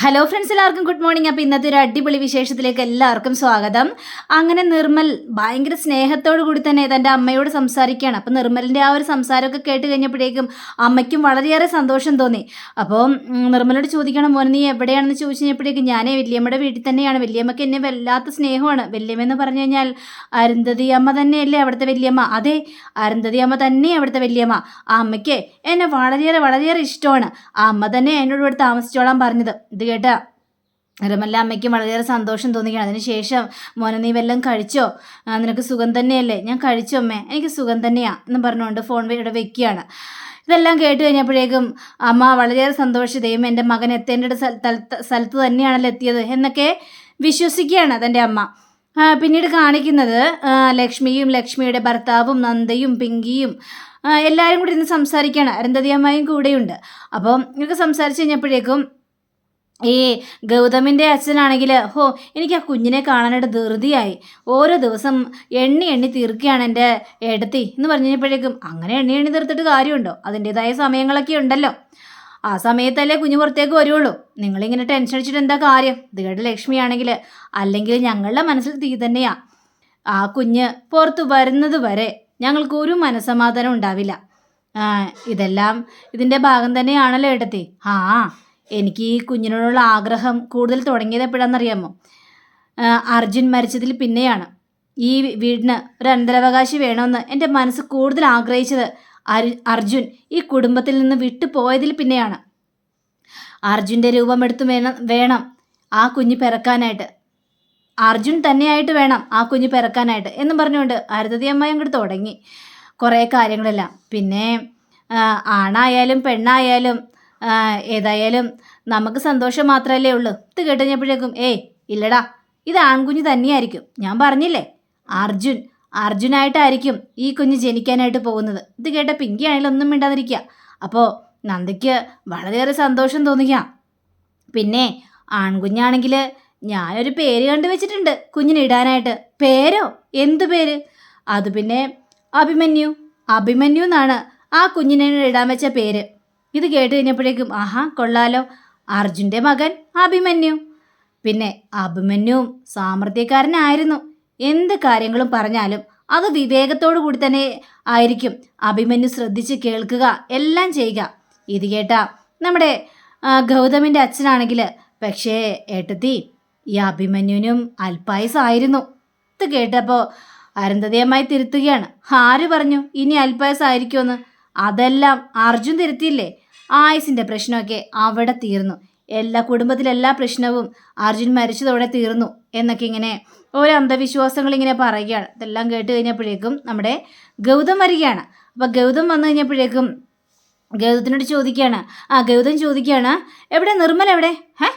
Hello friends എല്ലാവർക്കും good morning അപ്പോൾ ഇന്നത്തെ ഒരു അടിപൊളി വിശേഷത്തിലേക്ക് എല്ലാവർക്കും സ്വാഗതം. അങ്ങനെ നിർമ്മൽ ഭയങ്കര സ്നേഹത്തോടു കൂടി തന്നെ തന്റെ അമ്മയോട് സംസാരിക്കുകയാണ്. അപ്പോൾ നിർമ്മലിന്റെ ആ ഒരു സംസാരമൊക്കെ കേട്ട് കഴിഞ്ഞപ്പോഴേക്കും അമ്മയ്ക്കും വളരെയേറെ സന്തോഷം തോന്നി. അപ്പോൾ നിർമ്മലോട് ചോദിക്കണം മോൻ നീ എവിടെയാണെന്ന് ചോദിച്ചു കഴിഞ്ഞപ്പോഴേക്കും ഞാനേ വല്യമ്മയുടെ വീട്ടിൽ തന്നെയാണ്. വല്യമ്മയ്ക്ക് എന്നെ വല്ലാത്ത സ്നേഹമാണ്. വല്യമ്മ എന്ന് പറഞ്ഞു കഴിഞ്ഞാൽ അരുന്ധതി അമ്മ തന്നെയല്ലേ അവിടുത്തെ വല്യമ്മ? അതെ അരുന്ധതി അമ്മ തന്നെ അവിടുത്തെ വല്യമ്മ. ആ അമ്മയ്ക്ക് എന്നെ വളരെയേറെ വളരെയേറെ ഇഷ്ടമാണ്. ആ അമ്മ തന്നെ എന്നോട് ഇവിടെ താമസിച്ചോളാൻ പറഞ്ഞത്. ഇത് കേട്ട. രമല്ല അമ്മയ്ക്കും വളരെയേറെ സന്തോഷം തോന്നിക്കുകയാണ് അതിനുശേഷം മോനെ നീ വല്ലതും കഴിച്ചോ? നിനക്ക് സുഖം തന്നെയല്ലേ? ഞാൻ കഴിച്ചു അമ്മേ. എനിക്ക് സുഖം തന്നെയാ എന്ന് പറഞ്ഞുകൊണ്ട് ഫോൺ ഇവിടെ വെക്കുകയാണ്. ഇതെല്ലാം കേട്ട് കഴിഞ്ഞപ്പോഴേക്കും അമ്മ വളരെയേറെ സന്തോഷം ദൈവം എന്റെ മകൻ എത്തേണ്ട സ്ഥലത്ത് തന്നെയാണല്ലോ എത്തിയത് എന്നൊക്കെ വിശ്വസിക്കുകയാണ് തന്റെ അമ്മ. പിന്നീട് കാണിക്കുന്നത് ലക്ഷ്മിയും ലക്ഷ്മിയുടെ ഭർത്താവും നന്ദയും പിങ്കിയും എല്ലാവരും കൂടി ഇന്ന് സംസാരിക്കുകയാണ്. അരുന്ധതി അമ്മയും കൂടെയുണ്ട്. അപ്പം ഇതൊക്കെ സംസാരിച്ച് കഴിഞ്ഞപ്പോഴേക്കും ഈ ഗൗതമിന്റെ അച്ഛനാണെങ്കിൽ ഹോ എനിക്ക് ആ കുഞ്ഞിനെ കാണാനായിട്ട് ധൃതിയായി. ഓരോ ദിവസം എണ്ണി എണ്ണി തീർക്കുകയാണ് എന്റെ എടുത്തി എന്ന് പറഞ്ഞു കഴിഞ്ഞപ്പോഴേക്കും അങ്ങനെ എണ്ണി എണ്ണി തീർത്തിട്ട് കാര്യമുണ്ടോ? അതിന്റെതായ സമയങ്ങളൊക്കെ ഉണ്ടല്ലോ. ആ സമയത്തല്ലേ കുഞ്ഞു പുറത്തേക്ക് വരുള്ളൂ. നിങ്ങളിങ്ങനെ ടെൻഷൻ അടിച്ചിട്ട് എന്താ കാര്യം? കേട്ട ലക്ഷ്മിയാണെങ്കിൽ അല്ലെങ്കിൽ ഞങ്ങളുടെ മനസ്സിൽ തീ തന്നെയാ. ആ കുഞ്ഞ് പുറത്ത് വരുന്നത് വരെ ഞങ്ങൾക്ക് ഒരു മനസമാധാനം ഉണ്ടാവില്ല. ഇതെല്ലാം ഇതിന്റെ ഭാഗം തന്നെയാണല്ലോ എടുത്തി ആ. എനിക്ക് ഈ കുഞ്ഞിനോടുള്ള ആഗ്രഹം കൂടുതൽ തുടങ്ങിയത് എപ്പോഴാണെന്നറിയാമോ? അർജുൻ മരിച്ചതിൽ പിന്നെയാണ്. ഈ വീടിന് ഒരു അനന്തരാവകാശി വേണമെന്ന് എന്റെ മനസ്സ് കൂടുതൽ ആഗ്രഹിച്ചത് അർജുൻ ഈ കുടുംബത്തിൽ നിന്ന് വിട്ടു പോയതിൽ പിന്നെയാണ്. അർജുന്റെ രൂപമെടുത്ത് വേണം വേണം ആ കുഞ്ഞ് പിറക്കാനായിട്ട്. അർജുൻ തന്നെയായിട്ട് വേണം ആ കുഞ്ഞ് പിറക്കാനായിട്ട് എന്ന് പറഞ്ഞുകൊണ്ട് അരുതതി അമ്മ അങ്ങോട്ട് തുടങ്ങി കുറേ കാര്യങ്ങളെല്ലാം. പിന്നെ ആണായാലും പെണ്ണായാലും ഏതായാലും നമുക്ക് സന്തോഷം മാത്രമല്ലേ ഉള്ളൂ. ഇത് കേട്ടുകഴിഞ്ഞപ്പോഴേക്കും ഏയ് ഇല്ലടാ ഇത് ആൺകുഞ്ഞ് തന്നെയായിരിക്കും. ഞാൻ പറഞ്ഞില്ലേ അർജുൻ അർജുനായിട്ടായിരിക്കും ഈ കുഞ്ഞ് ജനിക്കാനായിട്ട് പോകുന്നത്. ഇത് കേട്ട പിങ്കി ആണെങ്കിലും ഒന്നും മിണ്ടാതിരിക്കുക. അപ്പോൾ നന്ദയ്ക്ക് വളരെയേറെ സന്തോഷം തോന്നുക. പിന്നെ ആൺകുഞ്ഞാണെങ്കിൽ ഞാനൊരു പേര് കണ്ടു വെച്ചിട്ടുണ്ട് കുഞ്ഞിന് ഇടാനായിട്ട്. പേരോ? എന്തു പേര്? അത് പിന്നെ അഭിമന്യു. അഭിമന്യു എന്നാണ് ആ കുഞ്ഞിനെ ഇടാൻ വെച്ച പേര്. ഇത് കേട്ട് കഴിഞ്ഞപ്പോഴേക്കും ആഹാ കൊള്ളാലോ. അർജുന്റെ മകൻ അഭിമന്യു. പിന്നെ അഭിമന്യുവും സാമർഥ്യക്കാരനായിരുന്നു. എന്ത് കാര്യങ്ങളും പറഞ്ഞാലും അത് വിവേകത്തോടു കൂടി തന്നെ ആയിരിക്കും. അഭിമന്യു ശ്രദ്ധിച്ച് കേൾക്കുക എല്ലാം ചെയ്യുക. ഇത് കേട്ട നമ്മുടെ ഗൗതമിന്റെ അച്ഛനാണെങ്കിൽ പക്ഷേ ഏട്ടത്തി ഈ അഭിമന്യുവിനും അൽപായസായിരുന്നു ഇത് കേട്ടപ്പോൾ അരന്തതയമായി തിരുത്തുകയാണ്. ആര് പറഞ്ഞു ഇനി അൽപായസായിരിക്കുമെന്ന് അതെല്ലാം അർജുൻ തിരുത്തിയില്ലേ? ആയുസിന്റെ പ്രശ്നമൊക്കെ അവിടെ തീർന്നു. എല്ലാ കുടുംബത്തിലെ എല്ലാ പ്രശ്നവും അർജുൻ മരിച്ചതോടെ തീർന്നു എന്നൊക്കെ ഇങ്ങനെ ഓരോ അന്ധവിശ്വാസങ്ങൾ ഇങ്ങനെ പറയുകയാണ്. ഇതെല്ലാം കേട്ട് കഴിഞ്ഞപ്പോഴേക്കും നമ്മുടെ ഗൗതം വരികയാണ്. അപ്പോൾ ഗൗതം വന്നു കഴിഞ്ഞപ്പോഴേക്കും ഗൗതത്തിനോട് ചോദിക്കുകയാണ് ആ ഗൗതം ചോദിക്കുകയാണ് എവിടെ? നിർമ്മല എവിടെ? ഹേ?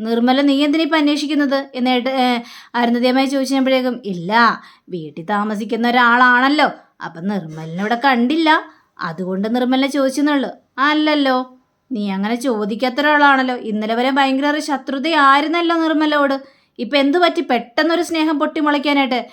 നിർമ്മല നീ എന്തിനാ ഇപ്പം അന്വേഷിക്കുന്നത്? എന്നിട്ട് അരുന്ധതിയമായി ചോദിച്ചപ്പോഴേക്കും ഇല്ല വീട്ടിൽ താമസിക്കുന്ന ഒരാളാണല്ലോ. അപ്പം നിർമ്മലിനെ ഇവിടെ കണ്ടില്ല. അതുകൊണ്ട് നിർമ്മലിനെ ചോദിച്ചെന്നുള്ളൂ. അല്ലല്ലോ നീ അങ്ങനെ ചോദിക്കാത്ത ഒരാളാണല്ലോ. ഇന്നലെ വരെ ഭയങ്കര ശത്രുതയായിരുന്നല്ലോ നിർമ്മലോട്. ഇപ്പം എന്തു പറ്റി? പെട്ടെന്നൊരു സ്നേഹം പൊട്ടിമുളയ്ക്കാനായിട്ട്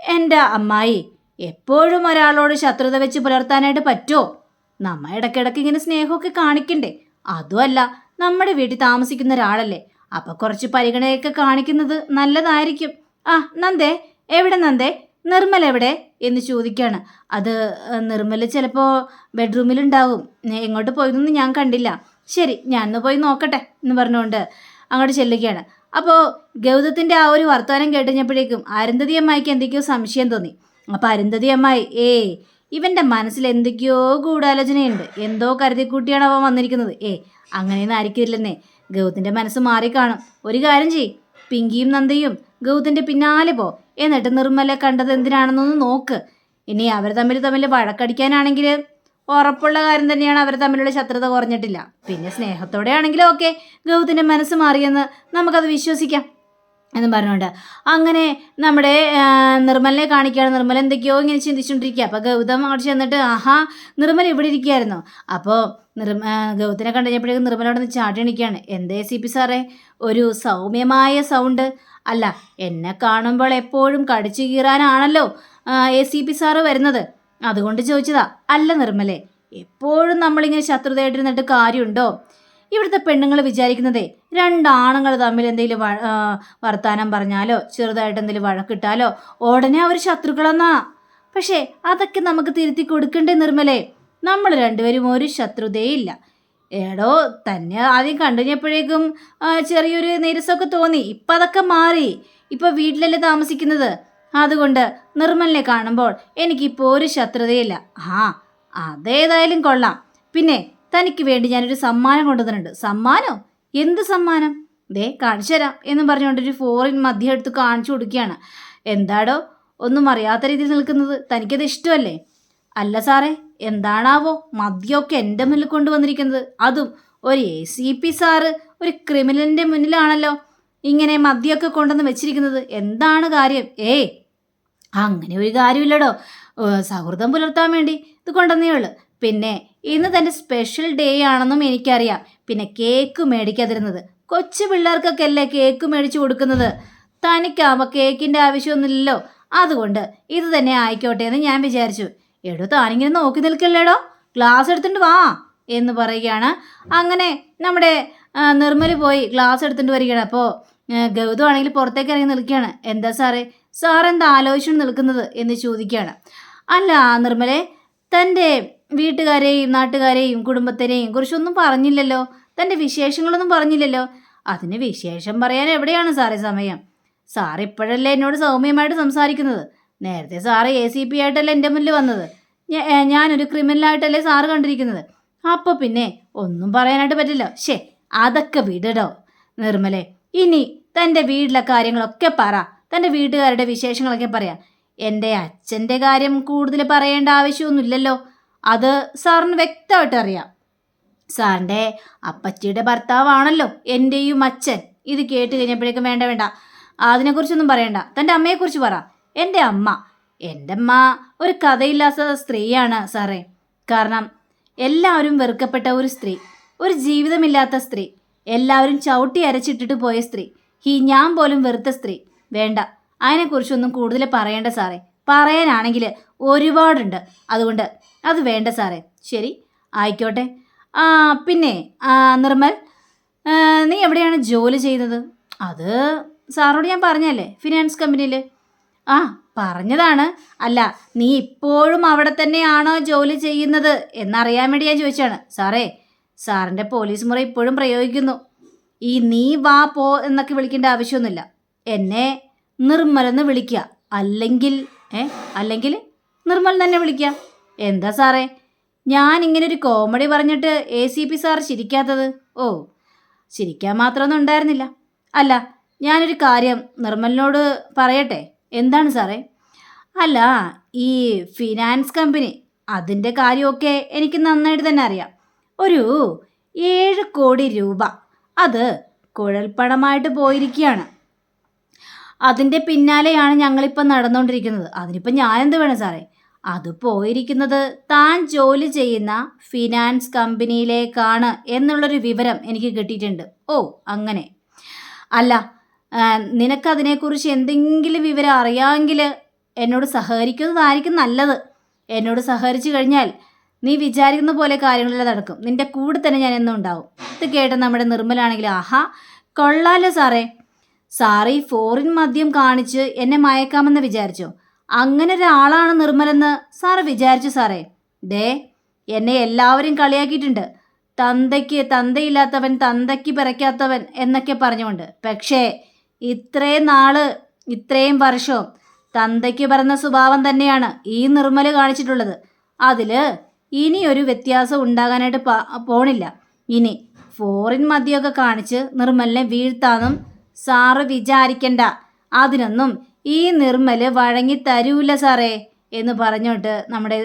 എന്റെ അമ്മായി എപ്പോഴും ഒരാളോട് ശത്രുത വെച്ച് പുലർത്താനായിട്ട് പറ്റുമോ നമ്മ ഇടയ്ക്കിടയ്ക്ക് ഇങ്ങനെ സ്നേഹമൊക്കെ കാണിക്കണ്ടേ? അതുമല്ല നമ്മുടെ വീട്ടിൽ താമസിക്കുന്ന ഒരാളല്ലേ. അപ്പം കുറച്ച് പരിഗണനയൊക്കെ കാണിക്കുന്നത് നല്ലതായിരിക്കും. ആ നന്ദേ എവിടെ നന്ദേ? നിർമ്മൽ എവിടെ? എന്ന് ചോദിക്കുകയാണ് അത് നിർമ്മൽ ചിലപ്പോൾ ബെഡ്റൂമിലുണ്ടാവും. എങ്ങോട്ട് പോയതൊന്നും ഞാൻ കണ്ടില്ല. ശരി ഞാൻ ഒന്ന് പോയി നോക്കട്ടെ എന്ന് പറഞ്ഞുകൊണ്ട് അങ്ങോട്ട് ചെല്ലുകയാണ്. അപ്പോൾ ഗൗതത്തിന്റെ ആ ഒരു വർത്തമാനം കേട്ടുകഴിഞ്ഞപ്പോഴേക്കും അരുന്ധതി അമ്മായിക്ക് എന്തൊക്കെയോ സംശയം തോന്നി. അപ്പോൾ അരുന്ധതി അമ്മായി ഏ ഇവന്റെ മനസ്സിൽ എന്തൊക്കെയോ ഗൂഢാലോചനയുണ്ട്. എന്തോ കരുതിക്കൂട്ടിയാണ് അവൻ വന്നിരിക്കുന്നത്. ഏ അങ്ങനെയൊന്നും ആയിരിക്കില്ലെന്നേ. ഗൗതത്തിന്റെ മനസ്സ് മാറിക്കാണും. ഒരു കാര്യം ചെയ് പിങ്കിയും നന്ദയും ഗൗതത്തിന്റെ പിന്നാലെ പോ. എന്നിട്ട് നിർമ്മല കണ്ടത് എന്തിനാണെന്നൊന്ന് നോക്ക്. ഇനി അവർ തമ്മിൽ തമ്മിൽ വഴക്കടിക്കാനാണെങ്കിൽ ഉറപ്പുള്ള കാര്യം തന്നെയാണ് അവർ തമ്മിലുള്ള ശത്രുത കുറഞ്ഞിട്ടില്ല. പിന്നെ സ്നേഹത്തോടെ ആണെങ്കിലും ഓക്കെ മനസ്സ് മാറിയെന്ന് നമുക്കത് വിശ്വസിക്കാം. എന്നും പറഞ്ഞുകൊണ്ട്. അങ്ങനെ നമ്മുടെ നിർമ്മലിനെ കാണിക്കുകയാണ്. നിർമ്മല എന്തൊക്കെയോ ഇങ്ങനെ ചിന്തിച്ചുകൊണ്ടിരിക്കുക. അപ്പോൾ ഗൗതം അവിടെ ചെന്നിട്ട് ആഹാ നിർമ്മല ഇവിടെ ഇരിക്കുകയായിരുന്നു? അപ്പോൾ നിർമ്മ ഗൗതത്തിനെ കണ്ടുകഴിഞ്ഞപ്പോഴേക്കും നിർമ്മല അവിടെ നിന്ന് ചാടി എണിക്കുകയാണ്. എന്തേ സി പി സാറേ ഒരു സൗമ്യമായ സൗണ്ട്. അല്ല എന്നെ കാണുമ്പോൾ എപ്പോഴും കടിച്ചു കീറാനാണല്ലോ എ സി പി സാറ് വരുന്നത്. അതുകൊണ്ട് ചോദിച്ചതാ അല്ല നിർമ്മലേ എപ്പോഴും നമ്മളിങ്ങനെ ശത്രുതയായിട്ടിരുന്നിട്ട് കാര്യമുണ്ടോ? ഇവിടുത്തെ പെണ്ണുങ്ങൾ വിചാരിക്കുന്നതേ രണ്ടാണുങ്ങൾ തമ്മിൽ എന്തെങ്കിലും വർത്താനം പറഞ്ഞാലോ ചെറുതായിട്ട് എന്തെങ്കിലും വഴക്കിട്ടാലോ ഉടനെ അവർ ശത്രുക്കളെന്നാ. പക്ഷേ അതൊക്കെ നമുക്ക് തിരുത്തി കൊടുക്കണ്ടേ നിർമ്മലേ? നമ്മൾ രണ്ടുപേരും ഒരു ശത്രുതയില്ല. ഏടോ തന്നെ ആദ്യം കണ്ടുകഴിഞ്ഞപ്പോഴേക്കും കഴിഞ്ഞപ്പോഴേക്കും ചെറിയൊരു നീരസമൊക്കെ തോന്നി. ഇപ്പം അതൊക്കെ മാറി. ഇപ്പം വീട്ടിലല്ലേ താമസിക്കുന്നത്. അതുകൊണ്ട് നിർമ്മലിനെ കാണുമ്പോൾ എനിക്കിപ്പോൾ ഒരു ശത്രുതയില്ല. ആ അതേതായാലും കൊള്ളാം. പിന്നെ തനിക്ക് വേണ്ടി ഞാനൊരു സമ്മാനം കൊണ്ടുവന്നിട്ടുണ്ട്. സമ്മാനോ? എന്ത് സമ്മാനം? ദേ കാണിച്ചു തരാം എന്നും പറഞ്ഞുകൊണ്ട് ഒരു ഫോറിൻ മദ്യം എടുത്ത് കാണിച്ചു കൊടുക്കുകയാണ്. എന്താടോ? ഒന്നും അറിയാത്ത രീതിയിൽ നിൽക്കുന്നത്. തനിക്കത് ഇഷ്ടമല്ലേ? അല്ല സാറേ എന്താണാവോ? മദ്യമൊക്കെ എന്റെ മുന്നിൽ കൊണ്ടുവന്നിരിക്കുന്നത്. അതും ഒരു എ സി പി സാറ് ഒരു ക്രിമിനലിന്റെ മുന്നിലാണല്ലോ ഇങ്ങനെ മദ്യമൊക്കെ കൊണ്ടുവന്ന് വെച്ചിരിക്കുന്നത്. എന്താണ് കാര്യം? ഏ അങ്ങനെ ഒരു കാര്യമില്ലടോ. സൗഹൃദം പുലർത്താൻ വേണ്ടി ഇത് കൊണ്ടുവന്നേ ഉള്ളൂ. പിന്നെ ഇന്ന് തന്റെ സ്പെഷ്യൽ ഡേ ആണെന്നും എനിക്കറിയാം. പിന്നെ കേക്ക് മേടിക്കാതിരുന്നത്. കൊച്ചു പിള്ളേർക്കൊക്കെ അല്ലേ കേക്ക് മേടിച്ചു കൊടുക്കുന്നത്? തനിക്കാവുമ്പോൾ കേക്കിന്റെ ആവശ്യമൊന്നുമില്ലല്ലോ. അതുകൊണ്ട് ഇത് തന്നെ ആയിക്കോട്ടെ എന്ന് ഞാൻ വിചാരിച്ചു. എടോ താനിങ്ങനെ നോക്കി നിൽക്കല്ലേടോ? ഗ്ലാസ് എടുത്തിട്ട് വാ എന്ന് പറയുകയാണ്. അങ്ങനെ നമ്മുടെ നിർമ്മൽ പോയി ഗ്ലാസ് എടുത്തിട്ട് വരികയാണ്. അപ്പോൾ ഗൗതം ആണെങ്കിൽ പുറത്തേക്ക് ഇറങ്ങി നിൽക്കുകയാണ്. എന്താ സാറേ? സാർ എന്താ ആലോചിച്ചു നിൽക്കുന്നത് എന്ന് ചോദിക്കുകയാണ്. അല്ല നിർമ്മലെ തന്റെ വീട്ടുകാരെയും നാട്ടുകാരെയും കുടുംബത്തിനെയും കുറിച്ചൊന്നും പറഞ്ഞില്ലല്ലോ. തന്റെ വിശേഷങ്ങളൊന്നും പറഞ്ഞില്ലല്ലോ. അതിന് വിശേഷം പറയാൻ എവിടെയാണ് സാറേ സമയം? സാർ ഇപ്പോഴല്ലേ എന്നോട് സൗമ്യമായിട്ട് സംസാരിക്കുന്നത്. നേരത്തെ സാറ് എ സി പി ആയിട്ടല്ലേ എന്റെ മുന്നിൽ വന്നത്. ഞാനൊരു ക്രിമിനലായിട്ടല്ലേ സാറ് കണ്ടിരിക്കുന്നത്. അപ്പോൾ പിന്നെ ഒന്നും പറയാനായിട്ട് പറ്റില്ല. ശേ അതൊക്കെ വിടടോ. നിർമ്മലേ ഇനി തന്റെ വീട്ടിലെ കാര്യങ്ങളൊക്കെ പറ. തന്റെ വീട്ടുകാരുടെ വിശേഷങ്ങളൊക്കെ പറയാം. എന്റെ അച്ഛന്റെ കാര്യം കൂടുതൽ പറയേണ്ട ആവശ്യമൊന്നുമില്ലല്ലോ. അത് സാറിന് വ്യക്തമായിട്ട് അറിയാം. സാറിന്റെ അപ്പച്ചിയുടെ ഭർത്താവാണല്ലോ എന്റെയും അച്ഛൻ. ഇത് കേട്ട് കഴിഞ്ഞപ്പോഴേക്കും വേണ്ട വേണ്ട. അതിനെക്കുറിച്ചൊന്നും പറയണ്ട. തന്റെ അമ്മയെക്കുറിച്ച് പറ. എന്റെ അമ്മ എന്റെ അമ്മ ഒരു കഥയില്ലാത്ത സ്ത്രീയാണ് സാറേ. കാരണം എല്ലാവരും വെറുക്കപ്പെട്ട ഒരു സ്ത്രീ ഒരു ജീവിതമില്ലാത്ത സ്ത്രീ എല്ലാവരും ചവിട്ടി അരച്ചിട്ടിട്ട് പോയ സ്ത്രീ ഈ ഞാൻ പോലും വെറുത്ത സ്ത്രീ. വേണ്ട അതിനെക്കുറിച്ചൊന്നും കൂടുതൽ പറയേണ്ട സാറേ. പറയാനാണെങ്കിൽ ഒരുപാടുണ്ട്. അതുകൊണ്ട് അത് വേണ്ട സാറേ. ശരി ആയിക്കോട്ടെ. ആ പിന്നെ നിർമ്മൽ നീ എവിടെയാണ് ജോലി ചെയ്തത്? അത് സാറോട് ഞാൻ പറഞ്ഞല്ലേ ഫിനാൻസ് കമ്പനിയിൽ ആ പറഞ്ഞതാണ്. അല്ല നീ ഇപ്പോഴും അവിടെ തന്നെയാണോ ജോലി ചെയ്യുന്നത് എന്നറിയാൻ വേണ്ടി ഞാൻ ചോദിച്ചാണ് സാറേ സാറിന്റെ പോലീസ് മുറ ഇപ്പോഴും പ്രയോഗിക്കുന്നു. ഈ നീ വാ പോ എന്നൊക്കെ വിളിക്കേണ്ട ആവശ്യമൊന്നുമില്ല. എന്നെ നിർമ്മലെന്ന് വിളിക്കുക. അല്ലെങ്കിൽ ഏ അല്ലെങ്കിൽ നിർമ്മൽ തന്നെ വിളിക്കാം. എന്താ സാറേ? ഞാൻ ഇങ്ങനെ ഒരു കോമഡി പറഞ്ഞിട്ട് എ സി പി സാർ ചിരിക്കാത്തത്. ഓ ചിരിക്കാൻ മാത്രമൊന്നും ഉണ്ടായിരുന്നില്ല. അല്ല ഞാനൊരു കാര്യം നിർമ്മലിനോട് പറയട്ടെ? എന്താണ് സാറേ? അല്ല ഈ ഫിനാൻസ് കമ്പനി അതിന്റെ കാര്യമൊക്കെ എനിക്ക് നന്നായിട്ട് തന്നെ അറിയാം. ഒരു ഏഴ് കോടി രൂപ. അത് കുഴൽപ്പണമായിട്ട് പോയിരിക്കുകയാണ്. അതിന്റെ പിന്നാലെയാണ് ഞങ്ങളിപ്പം നടന്നുകൊണ്ടിരിക്കുന്നത്. അതിനിപ്പം ഞാനെന്ത് വേണം സാറേ? അത് പോയിരിക്കുന്നത് താൻ ജോലി ചെയ്യുന്ന ഫിനാൻസ് കമ്പനിയിലേക്കാണ് എന്നുള്ളൊരു വിവരം എനിക്ക് കിട്ടിയിട്ടുണ്ട്. ഓ അങ്ങനെ. അല്ല നിനക്കതിനെക്കുറിച്ച് എന്തെങ്കിലും വിവരം അറിയാമെങ്കിൽ എന്നോട് സഹകരിക്കുന്നതായിരിക്കും നല്ലത്. എന്നോട് സഹകരിച്ചു കഴിഞ്ഞാൽ നീ വിചാരിക്കുന്ന പോലെ കാര്യങ്ങളെല്ലാം നടക്കും. നിന്റെ കൂടെ തന്നെ ഞാൻ എന്നും ഉണ്ടാവും. ഇത് കേട്ട നമ്മുടെ നിർമ്മലാണെങ്കിൽ ആഹാ കൊള്ളാലോ സാറേ. സാറി ഫോറിൻ മദ്യം കാണിച്ച് എന്നെ മയക്കാമെന്ന് വിചാരിച്ചോ? അങ്ങനെ ഒരാളാണ് നിർമ്മലെന്ന് സാറ് വിചാരിച്ചു സാറേ. ദേ എന്നെ എല്ലാവരും കളിയാക്കിയിട്ടുണ്ട്. തന്തയ്ക്ക് തന്തയില്ലാത്തവൻ തന്തയ്ക്ക് പിറയ്ക്കാത്തവൻ എന്നൊക്കെ പറഞ്ഞുകൊണ്ട്. പക്ഷേ ഇത്രയും നാൾ ഇത്രയും വർഷവും തന്തയ്ക്ക് പറഞ്ഞ സ്വഭാവം തന്നെയാണ് ഈ നിർമ്മൽ കാണിച്ചിട്ടുള്ളത്. അതിൽ ഇനി ഒരു വ്യത്യാസം ഉണ്ടാകാനായിട്ട് പോണില്ല. ഇനി ഫോറിൻ മദ്യമൊക്കെ കാണിച്ച് നിർമ്മലിനെ വീഴ്ത്താനും സാറ് വിചാരിക്കണ്ട. അതിനൊന്നും ഈ നിർമ്മൽ വഴങ്ങി തരൂല സാറേ എന്ന് പറഞ്ഞോട്ട് നമ്മുടെ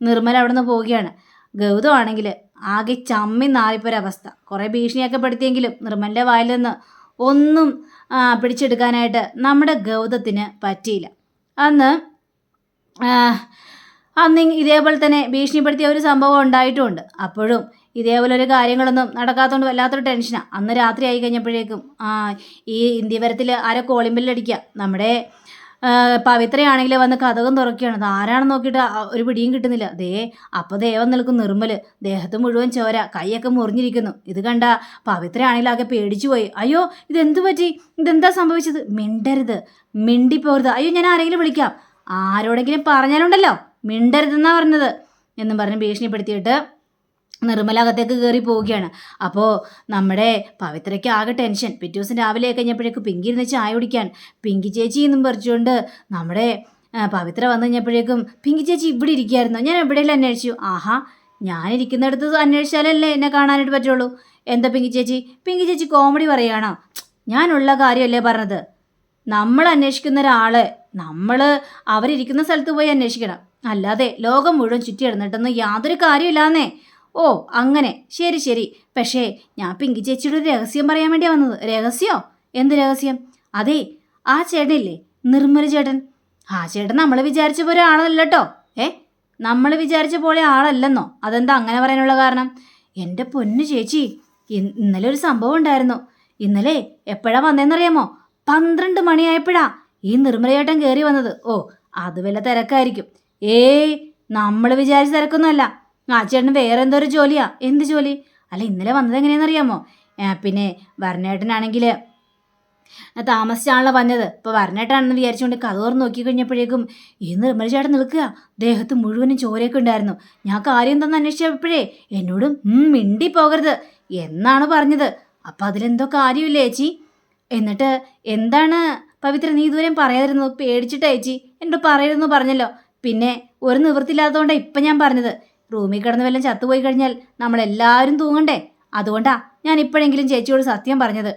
നിർമ്മൽ അവിടെ നിന്ന് പോവുകയാണ്. ഗൗതമാണെങ്കിൽ ആകെ ചമ്മി നാറിപ്പൊരവസ്ഥ. കുറേ ഭീഷണിയൊക്കെ പെടുത്തിയെങ്കിലും നിർമ്മലിന്റെ വായിൽ നിന്ന് ഒന്നും പിടിച്ചെടുക്കാനായിട്ട് നമ്മുടെ ഗൗതത്തിന് പറ്റിയില്ല. അന്ന് അന്ന് ഇതേപോലെ തന്നെ ഭീഷണിപ്പെടുത്തിയ ഒരു സംഭവം ഉണ്ടായിട്ടുമുണ്ട് അപ്പോഴും ഇതേപോലെ ഒരു കാര്യങ്ങളൊന്നും നടക്കാത്തതുകൊണ്ട് വല്ലാത്തൊരു ടെൻഷനാണ് അന്ന് രാത്രി ആയി കഴിഞ്ഞപ്പോഴേക്കും ആ ഈ ഇന്ത്യവരത്തിൽ ആരോ കോളിമ്പല്ലടിക്കുക നമ്മുടെ പവിത്രയാണെങ്കിൽ വന്ന് കഥകം തുറക്കുകയാണ് അത് ആരാണെന്ന് നോക്കിയിട്ട് ഒരു പിടിയും കിട്ടുന്നില്ല. ദേ അപ്പോൾ ദേവം നിൽക്കും നിർമ്മൽ ദേഹത്ത് മുഴുവൻ ചോര കൈയൊക്കെ മുറിഞ്ഞിരിക്കുന്നു. ഇത് കണ്ട പവിത്രയാണെങ്കിൽ ആകെ പേടിച്ചു പോയി. അയ്യോ ഇതെന്ത് പറ്റി? ഇതെന്താ സംഭവിച്ചത്? മിണ്ടരുത്. മിണ്ടിപ്പോരുത്. അയ്യോ ഞാൻ ആരെങ്കിലും വിളിക്കാം. ആരോടെങ്കിലും പറഞ്ഞാലുണ്ടല്ലോ. മിണ്ടരുതെന്നാണ് പറഞ്ഞത്. എന്നും പറഞ്ഞ് ഭീഷണിപ്പെടുത്തിയിട്ട് നിർമ്മല അകത്തേക്ക് കയറി പോവുകയാണ്. അപ്പോൾ നമ്മുടെ പവിത്രയ്ക്ക് ആകെ ടെൻഷൻ. പിറ്റേ ദിവസം രാവിലെ കഴിഞ്ഞപ്പോഴേക്ക് പിങ്കി ഇരുന്ന് ചായ കുടിക്കാൻ. പിങ്കി ചേച്ചി എന്നും പറിച്ചുകൊണ്ട് നമ്മുടെ പവിത്ര വന്നു കഴിഞ്ഞപ്പോഴേക്കും പിങ്കി ചേച്ചി ഇവിടെ ഇരിക്കുകയായിരുന്നു? ഞാൻ എവിടെയെല്ലാം അന്വേഷിച്ചു. ആഹാ ഞാനിരിക്കുന്നിടത്ത് അന്വേഷിച്ചാലല്ലേ എന്നെ കാണാനായിട്ട് പറ്റുള്ളൂ. എന്താ പിങ്കി ചേച്ചി? പിങ്കി ചേച്ചി കോമഡി പറയുകയാണോ. ഞാനുള്ള കാര്യമല്ലേ പറഞ്ഞത്? നമ്മൾ അന്വേഷിക്കുന്ന ഒരാളെ നമ്മൾ അവരിരിക്കുന്ന സ്ഥലത്ത് പോയി അന്വേഷിക്കണം. അല്ലാതെ ലോകം മുഴുവൻ ചുറ്റി ഇടന്നിട്ടൊന്നും യാതൊരു കാര്യമില്ലാന്നേ. ഓ അങ്ങനെ. ശരി ശരി. പക്ഷേ ഞാൻ പിങ്കി ചേച്ചിയുടെ ഒരു രഹസ്യം പറയാൻ വേണ്ടി വന്നത്. രഹസ്യോ? എന്ത് രഹസ്യം? അതെ ആ ചേട്ടനില്ലേ? നിർമ്മല ചേട്ടൻ. ആ ചേട്ടൻ നമ്മൾ വിചാരിച്ച പോലെ ആളല്ല കേട്ടോ ഏ? നമ്മൾ വിചാരിച്ച പോലെ ആളല്ലെന്നോ? അതെന്താ അങ്ങനെ പറയാനുള്ള കാരണം? എന്റെ പൊന്നു ചേച്ചി ഇന്നലെ ഒരു സംഭവം ഉണ്ടായിരുന്നു. ഇന്നലെ എപ്പോഴാ വന്നതെന്നറിയാമോ പന്ത്രണ്ട് മണിയായപ്പോഴാ ഈ നിർമ്മലയേട്ടൻ കയറി വന്നത്. ഓ അത് വല്ല തിരക്കായിരിക്കും. ഏയ് നമ്മൾ വിചാരിച്ച തിരക്കൊന്നുമല്ല. ആ ചേട്ടന് വേറെ എന്തോ ഒരു ജോലിയാ? എന്ത് ജോലി? അല്ല ഇന്നലെ വന്നത് എങ്ങനെയാണെന്നറിയാമോ? പിന്നെ വരണേട്ടനാണെങ്കിൽ താമസിച്ചാണല്ലോ വന്നത്. ഇപ്പോൾ വരണേട്ടാണെന്ന് വിചാരിച്ചുകൊണ്ട് കഥ തുറന്ന് നോക്കി കഴിഞ്ഞപ്പോഴേക്കും ഈ നിർമ്മല ചേട്ടൻ നിൽക്കുക. ദേഹത്ത് മുഴുവനും ചോരയൊക്കെ ഉണ്ടായിരുന്നു. ഞാൻ കാര്യം തന്നെ അന്വേഷിച്ചപ്പോഴേ എന്നോടും മിണ്ടി പോകരുത് എന്നാണ് പറഞ്ഞത്. അപ്പം അതിലെന്തോ കാര്യമില്ല ഏച്ചി എന്നിട്ട് എന്താണ് പവിത്ര നീ ഇതുവരെ പറയാതിരുന്നത്? പേടിച്ചിട്ട് ചേച്ചി? എന്നോട് പറയരുതെന്ന് പറഞ്ഞല്ലോ. പിന്നെ ഒരു നിവൃത്തിയില്ലാത്തതുകൊണ്ടാണ് ഇപ്പം ഞാൻ പറഞ്ഞത്. റൂമിൽ കിടന്ന് വല്ലതും ചത്തുപോയി കഴിഞ്ഞാൽ നമ്മളെല്ലാവരും തൂങ്ങണ്ടേ? അതുകൊണ്ടാ ഞാൻ ഇപ്പോഴെങ്കിലും ചേച്ചിയോട് സത്യം പറഞ്ഞത്.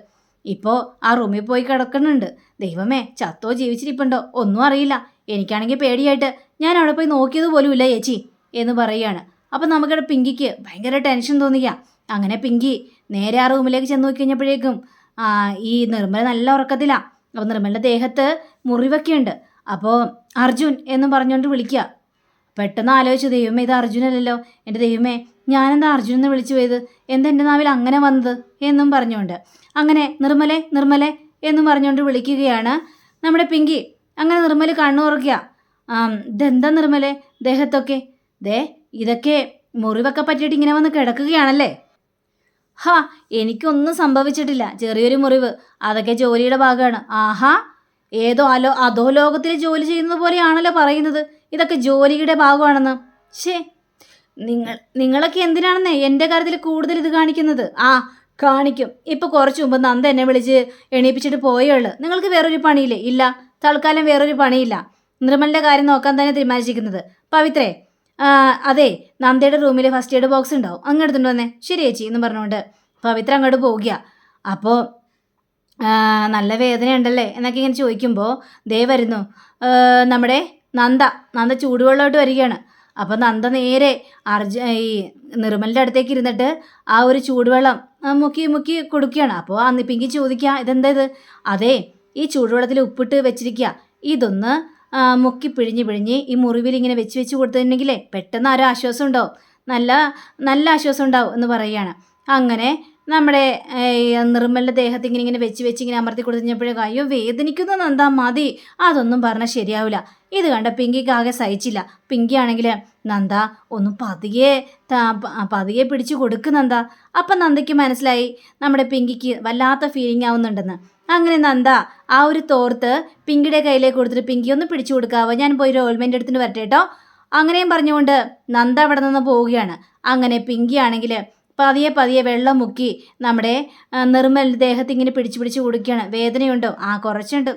ഇപ്പോൾ ആ റൂമിൽ പോയി കിടക്കുന്നുണ്ട്. ദൈവമേ ചത്തോ ജീവിച്ചിരിപ്പുണ്ടോ? ഒന്നും അറിയില്ല. എനിക്കാണെങ്കിൽ പേടിയായിട്ട് ഞാൻ അവിടെ പോയി നോക്കിയത് പോലുമില്ല ചേച്ചി എന്ന് പറയുകയാണ്. അപ്പം നമുക്കിവിടെ പിങ്കിക്ക് ഭയങ്കര ടെൻഷൻ തോന്നിക്കുക അങ്ങനെ പിങ്കി നേരെ ആ റൂമിലേക്ക് ചെന്ന് നോക്കി കഴിഞ്ഞപ്പോഴേക്കും ആ, ഈ നിർമ്മല നല്ല ഉറക്കത്തിലാണ് അപ്പോൾ നിർമ്മലിന്റെ ദേഹത്ത് മുറിവൊക്കെയുണ്ട്. അപ്പോൾ അർജുൻ എന്ന് പറഞ്ഞുകൊണ്ട് വിളിക്കുക പെട്ടെന്ന് ആലോചിച്ചു ദൈവമേ ഇത് അർജുനല്ലല്ലോ. എന്റെ ദൈവമേ ഞാനെന്താ അർജുനെന്ന് വിളിച്ചു പോയത്? എന്താ എന്റെ നാവിൽ അങ്ങനെ വന്നത് എന്നും പറഞ്ഞുകൊണ്ട്. അങ്ങനെ നിർമ്മലെ നിർമ്മലെ എന്നും പറഞ്ഞുകൊണ്ട് വിളിക്കുകയാണ് നമ്മുടെ പിങ്കി. അങ്ങനെ നിർമ്മൽ കണ്ണു തുറക്കുക. ഇതെന്താ നിർമ്മലെ ദേഹത്തൊക്കെ? ദേ ഇതൊക്കെ മുറിവൊക്കെ പറ്റിയിട്ട് ഇങ്ങനെ വന്ന് കിടക്കുകയാണല്ലേ? ഹാ എനിക്കൊന്നും സംഭവിച്ചിട്ടില്ല. ചെറിയൊരു മുറിവ്. അതൊക്കെ ജോലിയുടെ ഭാഗമാണ്. ആഹാ ഏതോ അലോ അധോ ലോകത്തിൽ ജോലി ചെയ്യുന്നത് പോലെയാണല്ലോ പറയുന്നത്. ഇതൊക്കെ ജോലിയുടെ ഭാഗമാണെന്ന്. ശേ നിങ്ങൾ നിങ്ങളൊക്കെ എന്തിനാണെന്നേ എന്റെ കാര്യത്തിൽ കൂടുതൽ ഇത് കാണിക്കുന്നത്? ആ കാണിക്കും. ഇപ്പോൾ കുറച്ച് മുമ്പ് നന്ദ എന്നെ വിളിച്ച് എണീപ്പിച്ചിട്ട് പോയുള്ളൂ നിങ്ങൾക്ക് വേറൊരു പണിയില്ലേ? ഇല്ല. തൽക്കാലം വേറൊരു പണിയില്ല. നിർമ്മലിന്റെ കാര്യം നോക്കാൻ തന്നെ തീരുമാനിച്ചിരിക്കുന്നത്. പവിത്രേ അതെ നന്ദയുടെ റൂമിൽ ഫസ്റ്റ് എയ്ഡ് ബോക്സ് ഉണ്ടാവും. അങ്ങ് എടുത്തുകൊണ്ട് വന്നേ. ശരി ചേച്ചി എന്ന് പറഞ്ഞുകൊണ്ട്. പവിത്ര അങ്ങോട്ട് പോകുക അപ്പോൾ നല്ല വേദനയുണ്ടല്ലേ എന്നൊക്കെ ഇങ്ങനെ ചോദിക്കുമ്പോൾ ദേ വരുന്നു. നമ്മുടെ നന്ദ നന്ദ ചൂടുവെള്ളമായിട്ട് വരികയാണ്. അപ്പം നന്ദ നേരെ അർജ ഈ നിർമ്മലിന്റെ അടുത്തേക്ക് ഇരുന്നിട്ട് ആ ഒരു ചൂടുവെള്ളം മുക്കി മുക്കി കൊടുക്കുകയാണ്. അപ്പോൾ അന്ന് പിങ്കി ചോദിക്കുക ഇതെന്താ ഇത്? അതെ ഈ ചൂടുവെള്ളത്തിൽ ഉപ്പിട്ട് വെച്ചിരിക്കുക. ഇതൊന്ന് മുക്കി പിഴിഞ്ഞ് പിഴിഞ്ഞ് ഈ മുറിവിൽ ഇങ്ങനെ വെച്ച് വെച്ച് കൊടുത്തിട്ടുണ്ടെങ്കിലേ പെട്ടെന്ന് ആ ഒരു ആശ്വാസം ഉണ്ടാവും. നല്ല നല്ല ആശ്വാസം ഉണ്ടാവും എന്ന് പറയുകയാണ്. അങ്ങനെ നമ്മുടെ നിർമ്മലിന്റെ ദേഹത്ത് ഇങ്ങനെ ഇങ്ങനെ വെച്ച് വെച്ച് ഇങ്ങനെ അമർത്തി കൊടുത്തപ്പോഴേക്കും അയ്യോ വേദനിക്കുന്നത് എന്താ മതി? അതൊന്നും പറഞ്ഞാൽ ശരിയാവില്ല. ഇത് കണ്ട പിങ്കിക്ക് ആകെ സഹിച്ചില്ല. പിങ്കി ആണെങ്കിൽ നന്ദ ഒന്ന് പതിയെ പതിയെ പിടിച്ചു കൊടുക്ക് നന്ദ. അപ്പം നന്ദയ്ക്ക് മനസ്സിലായി നമ്മുടെ പിങ്കിക്ക് വല്ലാത്ത ഫീലിംഗ് ആവുന്നുണ്ടെന്ന്. അങ്ങനെ നന്ദ ആ ഒരു തോർത്ത് പിങ്കിയുടെ കയ്യിലേക്ക് കൊടുത്തിട്ട് പിങ്കി ഒന്ന് പിടിച്ചു കൊടുക്കാവോ? ഞാൻ പോയി ഒരു ഓൾമെന്റ് എടുത്തിട്ട് വരട്ടെ കേട്ടോ അങ്ങനെയും പറഞ്ഞുകൊണ്ട് നന്ദ അവിടെ നിന്ന് പോവുകയാണ്. അങ്ങനെ പിങ്കി ആണെങ്കിൽ പതിയെ പതിയെ വെള്ളം മുക്കി നമ്മുടെ നിർമ്മൽ ദേഹത്ത് ഇങ്ങനെ പിടിച്ചു പിടിച്ച് കൊടുക്കുകയാണ് വേദനയുണ്ടോ? ആ കുറച്ചുണ്ട്.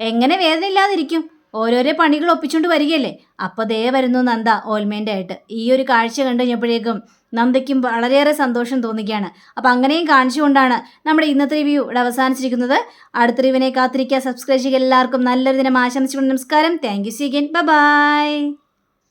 എങ്ങനെ വേദന ഇല്ലാതിരിക്കും? ഓരോരോ പണികൾ ഒപ്പിച്ചുകൊണ്ട് വരികയല്ലേ? അപ്പോൾ ദേ വരുന്നു നന്ദ ഓൽമേന്റെ ആയിട്ട് ഈ ഒരു കാഴ്ച കണ്ടു കഴിഞ്ഞപ്പോഴേക്കും നന്ദയ്ക്കും വളരെയേറെ സന്തോഷം തോന്നുകയാണ് അപ്പോൾ അങ്ങനെയും കാണിച്ചുകൊണ്ടാണ് നമ്മുടെ ഇന്നത്തെ റിവ്യൂ ഇവിടെ അവസാനിച്ചിരിക്കുന്നത്. അടുത്ത റിവിനെ കാത്തിരിക്കുക. സബ്സ്ക്രൈബ് ചെയ്യുക. എല്ലാവർക്കും നല്ലൊരു ദിനം ആശംസിച്ചുകൊണ്ട് നമസ്കാരം. Thank you see again bye